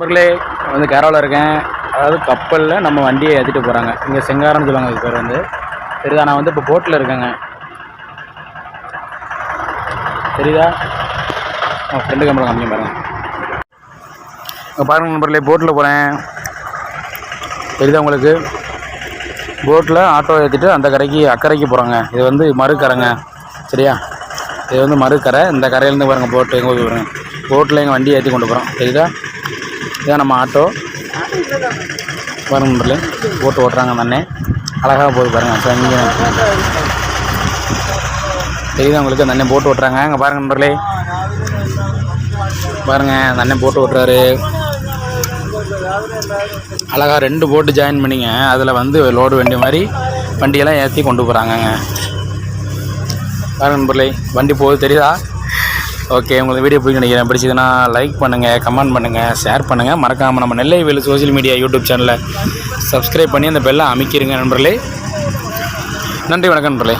நண்பர்களே வந்து கேரளாவில் இருக்கேன். அதாவது கப்பலில் நம்ம வண்டியை ஏற்றிட்டு போகிறாங்க இங்கே செங்காரன்னு சொல்லுவாங்க இது பேர் வந்து. தெரியுதா? நான் வந்து இப்போ போட்டில் இருக்கேங்க. தெரியுதா? உங்கள் ஃப்ரெண்டு கம்பளம் காமிக்க பாருங்க. இங்கே பாருங்கள் நண்பர்களே போட்டில் போகிறேன் தெரியுதா உங்களுக்கு? போட்டில் ஆட்டோ ஏற்றிட்டு அந்த கரைக்கு அக்கறைக்கு போகிறாங்க இது வந்து மறுக்கரைங்க. சரியா? இது வந்து மறுக்கரை. இந்த கரையிலேருந்து பாருங்கள் போட்டு எங்கே போய் பாருங்க. போட்டில் எங்கள் வண்டி ஏற்றி கொண்டு போகிறோம் தெரியுதா? இதான் நம்ம ஆட்டோ. பாருங்க நண்பர்களே போட்டு ஓட்டுறாங்க அந்த அண்ணன் அழகாக போகுது பாருங்கள் சார் இங்கே. தெரியுதா உங்களுக்கு? அந்த அண்ணன் போட்டு ஓட்டுறாங்க. அங்கே பாருங்க நண்பர்களே பாருங்கள் அந்த அண்ணன் போட்டு ஓட்டுறாரு. அழகாக ரெண்டு போட்டு ஜாயின் பண்ணிங்க. அதில் வந்து லோடு வேண்டிய மாதிரி வண்டியெல்லாம் ஏற்றி கொண்டு போகிறாங்கங்க பாருங்கள் நண்பர்களே வண்டி போகுது தெரியுதா? ஓகே உங்களுக்கு வீடியோ பிடிக்கும் நினைக்கிறேன். பிடிச்சதுன்னா லைக் பண்ணுங்கள் கமெண்ட் பண்ணுங்கள் ஷேர் பண்ணுங்கள் மறக்காமல் நம்ம Nellai Velu social media YouTube சேனலை சப்ஸ்கிரைப் பண்ணி அந்த பெல்லை அமைக்கிருங்க நண்பர்களே. நன்றி வணக்கம் நண்பர்களே.